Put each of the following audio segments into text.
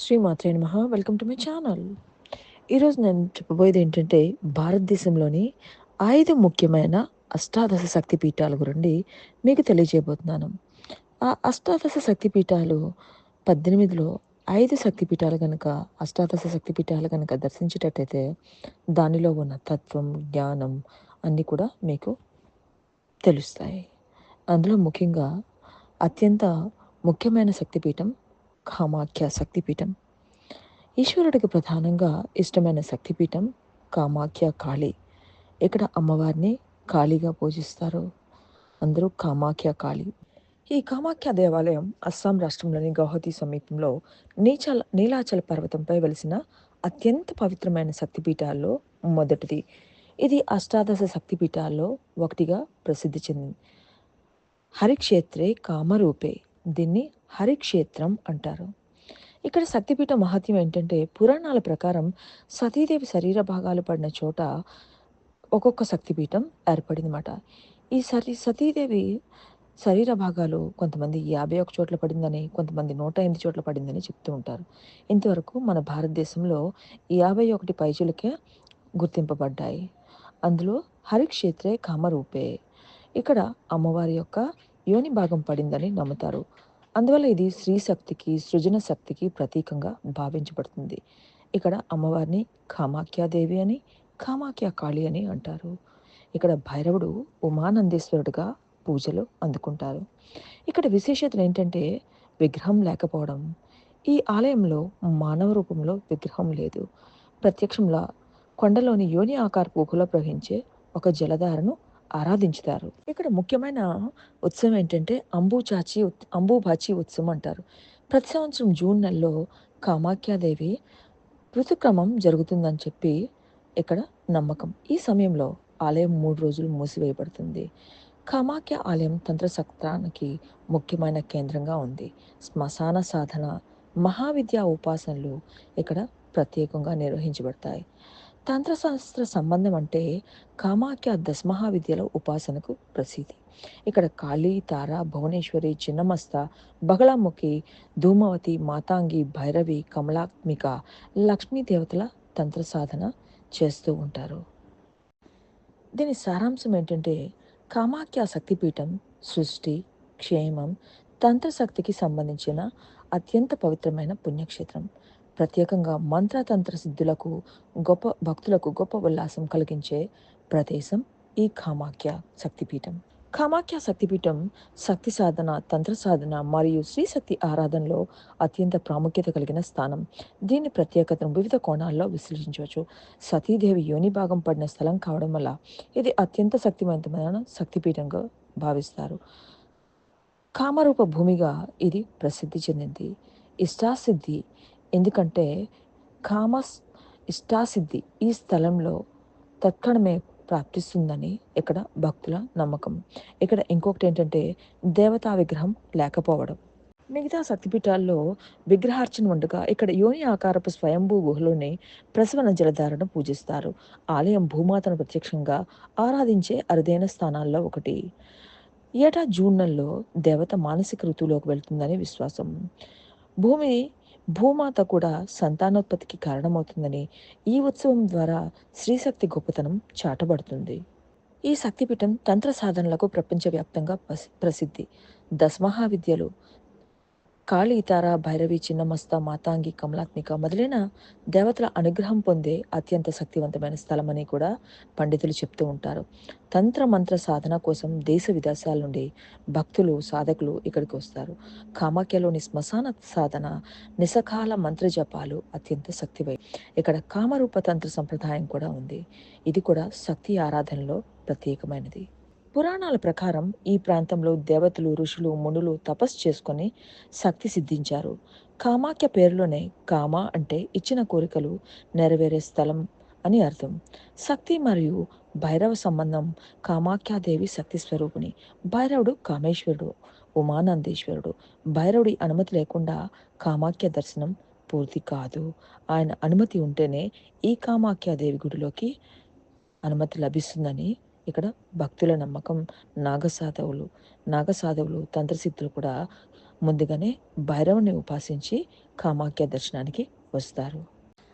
శ్రీమాత్రే నమ. Welcome to my channel ఈరోజు నేను చెప్పబోయేది ఏంటంటే భారతదేశంలోని ఐదు ముఖ్యమైన అష్టాదశ శక్తి పీఠాల గురించి మీకు తెలియజేయబోతున్నాను. ఆ అష్టాదశ శక్తి పీఠాలు పద్దెనిమిదిలో ఐదు శక్తి పీఠాలు కనుక అష్టాదశ శక్తి పీఠాలు కనుక దర్శించేటట్టయితే దానిలో ఉన్న తత్వం జ్ఞానం అన్నీ కూడా మీకు తెలుస్తాయి. అందులో ముఖ్యంగా అత్యంత ముఖ్యమైన శక్తిపీఠం కామాఖ్య శక్తిపీఠం ఈశ్వరుడికి ప్రధానంగా ఇష్టమైన శక్తిపీఠం కామాఖ్య కాళీ. ఇక్కడ అమ్మవారిని కాళీగా పూజిస్తారు అందరూ కామాఖ్య కాళీ. ఈ కామాఖ్య దేవాలయం అస్సాం రాష్ట్రంలోని గౌహతి సమీపంలో నీచల నీలాచల పర్వతంపై వెలిసిన అత్యంత పవిత్రమైన శక్తిపీఠాల్లో మొదటిది. ఇది అష్టాదశ శక్తిపీఠాల్లో ఒకటిగా ప్రసిద్ధి చెందింది. హరిక్షేత్రే కామరూపే. దీన్ని హరిక్షేత్రం అంటారు. ఇక్కడ శక్తిపీఠ మహత్యం ఏంటంటే పురాణాల ప్రకారం సతీదేవి శరీర భాగాలు పడిన చోట ఒక్కొక్క శక్తిపీఠం ఏర్పడిందన్నమాట. ఈ సరి సతీదేవి శరీర భాగాలు కొంతమంది యాభై ఒక చోట్ల పడిందని కొంతమంది నూట ఎనిమిది చోట్ల పడిందని చెప్తూ ఉంటారు. ఇంతవరకు మన భారతదేశంలో యాభై ఒకటి పైచులకే గుర్తింపబడ్డాయి. అందులో హరిక్షేత్రే కామరూపే. ఇక్కడ అమ్మవారి యొక్క యోని భాగం పడిందని నమ్ముతారు. అందువల్ల ఇది స్త్రీ శక్తికి సృజన శక్తికి ప్రతీకంగా భావించబడుతుంది. ఇక్కడ అమ్మవారిని కామాఖ్యాదేవి అని కామాఖ్య కాళి అని అంటారు. ఇక్కడ భైరవుడు ఉమానందేశ్వరుడుగా పూజలు అందుకుంటారు. ఇక్కడ విశేషతలు ఏంటంటే విగ్రహం లేకపోవడం. ఈ ఆలయంలో మానవ రూపంలో విగ్రహం లేదు. ప్రత్యక్షంలో కొండలోని యోని ఆకార గుహలో ప్రవహించే ఒక జలధారను ఆరాధించుతారు. ఇక్కడ ముఖ్యమైన ఉత్సవం ఏంటంటే అంబుచాచి అంబుబాచి ఉత్సవం అంటారు. ప్రతి సంవత్సరం జూన్ నెలలో కామాఖ్యాదేవి ఋతుక్రమం జరుగుతుందని చెప్పి ఇక్కడ నమ్మకం. ఈ సమయంలో ఆలయం మూడు రోజులు మూసివేయబడుతుంది. కామాఖ్య ఆలయం తంత్రశక్తానికి ముఖ్యమైన కేంద్రంగా ఉంది. శ్మశాన సాధన మహావిద్యా ఉపాసనలు ఇక్కడ ప్రత్యేకంగా నిర్వహించబడతాయి. తంత్రశాస్త్ర సంబంధం అంటే కామాఖ్య దశమహావిద్యల ఉపాసనకు ప్రసిద్ధి. ఇక్కడ కాళీ తార భువనేశ్వరి చిన్నమస్త బగళాముఖి ధూమవతి మాతాంగి భైరవి కమలాత్మిక లక్ష్మీ దేవతల తంత్ర సాధన చేస్తూ ఉంటారు. దీని సారాంశం ఏంటంటే కామాఖ్య శక్తిపీఠం సృష్టి క్షేమం తంత్రశక్తికి సంబంధించిన అత్యంత పవిత్రమైన పుణ్యక్షేత్రం. ప్రత్యేకంగా మంత్రతంత్ర సిద్ధులకు గొప్ప భక్తులకు గొప్ప ఉల్లాసం కలిగించే ప్రదేశం ఈ కామాఖ్య శక్తిపీఠం. కామాఖ్య శక్తిపీఠం శక్తి సాధన తంత్ర సాధన మరియు శ్రీశక్తి ఆరాధనలో అత్యంత ప్రాముఖ్యత కలిగిన స్థానం. దీని ప్రత్యేకతను వివిధ కోణాల్లో విశ్లేషించవచ్చు. సతీదేవి యోని భాగం పడిన స్థలం కావడం వల్ల ఇది అత్యంత శక్తివంతమైన శక్తిపీఠంగా భావిస్తారు. కామరూప భూమిగా ఇది ప్రసిద్ధి చెందింది. ఇష్టాసిద్ధి ఎందుకంటే కామస్ ఇష్టాసిద్ధి ఈ స్థలంలో తక్షణమే ప్రాప్తిస్తుందని ఇక్కడ భక్తుల నమ్మకం. ఇక్కడ ఇంకొకటి ఏంటంటే దేవతా విగ్రహం లేకపోవడం. మిగతా శక్తిపీఠాల్లో విగ్రహార్చన ఉండగా ఇక్కడ యోని ఆకారపు స్వయంభూ గుహలోని ప్రసవన జలధారను పూజిస్తారు. ఆలయం భూమాతను ప్రత్యక్షంగా ఆరాధించే అరుదైన స్థానాల్లో ఒకటి. ఏటా జూన్ నెలలో దేవత మానసిక ఋతువులోకి వెళ్తుందని విశ్వాసం. భూమి భూమాత కూడా సంతానోత్పత్తికి కారణమవుతుందని ఈ ఉత్సవం ద్వారా స్త్రీశక్తి గొప్పతనం చాటబడుతుంది. ఈ శక్తిపీఠం తంత్ర సాధనలకు ప్రపంచవ్యాప్తంగా పసి- ప్రసిద్ధి. దశమహావిద్యలు కాళీ తార భైరవి చిన్నమస్త మాతాంగి కమలాత్మిక మొదలైన దేవతల అనుగ్రహం పొందే అత్యంత శక్తివంతమైన స్థలమని కూడా పండితులు చెప్తూ ఉంటారు. తంత్ర మంత్ర సాధన కోసం దేశ విదేశాల నుండి భక్తులు సాధకులు ఇక్కడికి వస్తారు. కామాఖ్యలోని శ్మశాన సాధన నిసకాల మంత్ర జపాలు అత్యంత శక్తివై ఇక్కడ కామరూప తంత్ర సంప్రదాయం కూడా ఉంది. ఇది కూడా శక్తి ఆరాధనలో ప్రత్యేకమైనది. పురాణాల ప్రకారం ఈ ప్రాంతంలో దేవతలు ఋషులు మునులు తపస్సు చేసుకొని శక్తి సిద్ధించారు. కామాఖ్య పేరులోనే కామ అంటే ఇచ్చిన కోరికలు నెరవేరే స్థలం అని అర్థం. శక్తి మరియు భైరవ సంబంధం కామాఖ్యాదేవి శక్తి స్వరూపిణి. భైరవుడు కామేశ్వరుడు ఉమానందేశ్వరుడు. భైరవుడి అనుమతి లేకుండా కామాఖ్య దర్శనం పూర్తి కాదు. ఆయన అనుమతి ఉంటేనే ఈ కామాఖ్యాదేవి గుడిలోకి అనుమతి లభిస్తుందని ఇక్కడ భక్తుల నమ్మకం నాగసాధవులు నాగసాధవులు తంత్రసిద్ధులు కూడా ముందుగానే భైరవుని ఉపాసించి కామాఖ్య దర్శనానికి వస్తారు.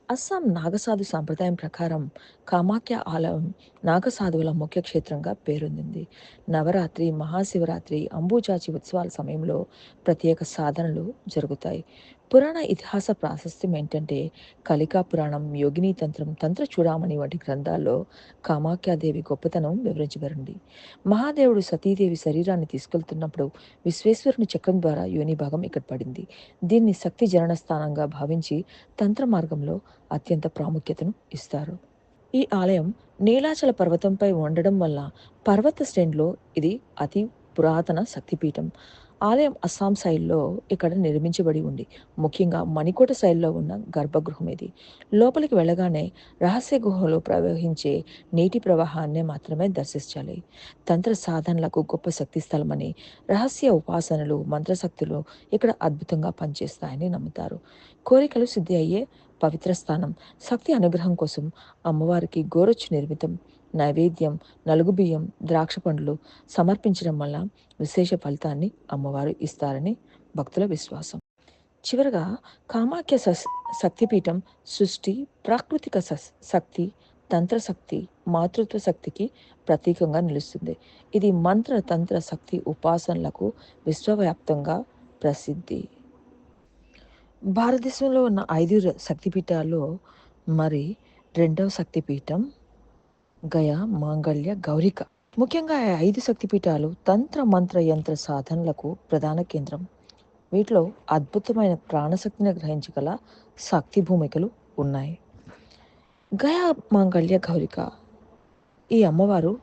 అస్సాం నాగసాధు సాంప్రదాయం ప్రకారం కామాఖ్య ఆలయం నాగసాధువుల ముఖ్య క్షేత్రంగా పేరొందింది. నవరాత్రి మహాశివరాత్రి అంబుజాచి ఉత్సవాల సమయంలో ప్రత్యేక సాధనలు జరుగుతాయి. పురాణ ఇతిహాస ప్రాశస్త్యం ఏంటంటే కలికా పురాణం యోగిని తంత్రం తంత్ర చూడామణి వంటి గ్రంథాల్లో కామాఖ్యాదేవి గొప్పతనం వివరించబడింది. మహాదేవుడు సతీదేవి శరీరాన్ని తీసుకెళ్తున్నప్పుడు విశ్వేశ్వరుని చక్రం ద్వారా యోని భాగం ఇక్కడ పడింది. దీన్ని శక్తి జనన స్థానంగా భావించి తంత్ర మార్గంలో అత్యంత ప్రాముఖ్యతను ఇస్తారు. ఈ ఆలయం నీలాచల పర్వతంపై ఉండడం వల్ల పర్వత శ్రేణిలో ఇది అతి పురాతన శక్తిపీఠం. ఆలయం అస్సాం శైలిలో ఇక్కడ నిర్మించబడి ఉంది. ముఖ్యంగా మణికోట శైలిలో ఉన్న గర్భగృహం ఇది లోపలికి వెళ్ళగానే రహస్య గుహలో ప్రవహించే నీటి ప్రవాహాన్ని మాత్రమే దర్శించాలి. తంత్ర సాధనలకు గొప్ప శక్తి స్థలమని రహస్య ఉపాసనలు మంత్రశక్తులు ఇక్కడ అద్భుతంగా పనిచేస్తాయని నమ్ముతారు. కోరికలు సిద్ధి అయ్యే పవిత్ర స్థానం శక్తి అనుగ్రహం కోసం అమ్మవారికి గోరొచ్చు నిర్మితం నైవేద్యం నలుగు బియ్యం ద్రాక్ష పండ్లు సమర్పించడం వల్ల విశేష ఫలితాన్ని అమ్మవారు ఇస్తారని భక్తుల విశ్వాసం. చివరగా కామాఖ్య సస్ శక్తిపీఠం సృష్టి ప్రాకృతిక శక్తి తంత్రశక్తి మాతృత్వ శక్తికి ప్రతీకంగా నిలుస్తుంది. ఇది మంత్ర తంత్ర శక్తి ఉపాసనలకు విశ్వవ్యాప్తంగా ప్రసిద్ధి. భారతదేశంలో ఉన్న ఐదు శక్తిపీఠాల్లో మరి రెండవ శక్తిపీఠం గయా మాంగళ్య గౌరిక. ముఖ్యంగా ఈ ఐదు శక్తిపీఠాలు తంత్ర మంత్ర యంత్ర సాధనలకు ప్రధాన కేంద్రం. వీటిలో అద్భుతమైన ప్రాణశక్తిని గ్రహించగల శక్తి భూమికలు ఉన్నాయి. గయా మాంగళ్య గౌరిక ఈ అమ్మవారు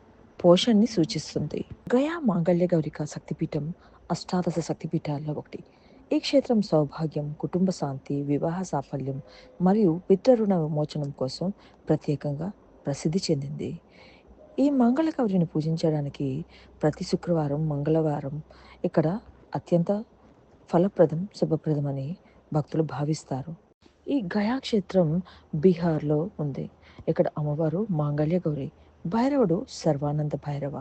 పోషణ్ని సూచిస్తుంది. గయా మాంగళ్య గౌరిక శక్తిపీఠం అష్టాదశ శక్తిపీఠాల్లో ఒకటి. ఈ క్షేత్రం సౌభాగ్యం కుటుంబ శాంతి వివాహ సాఫల్యం మరియు పితృరుణ విమోచనం కోసం ప్రత్యేకంగా ప్రసిద్ధి చెందింది. ఈ మంగళ గౌరిని పూజించడానికి ప్రతి శుక్రవారం మంగళవారం ఇక్కడ అత్యంత ఫలప్రదం శుభప్రదమని భక్తులు భావిస్తారు. ఈ గయా క్షేత్రం బీహార్లో ఉంది. ఇక్కడ అమ్మవారు మాంగళ్య గౌరి భైరవుడు సర్వానంద భైరవ.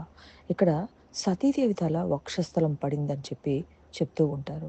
ఇక్కడ సతీదేవి తల వక్షస్థలం పడిందని చెప్పి చెప్తూ ఉంటారు.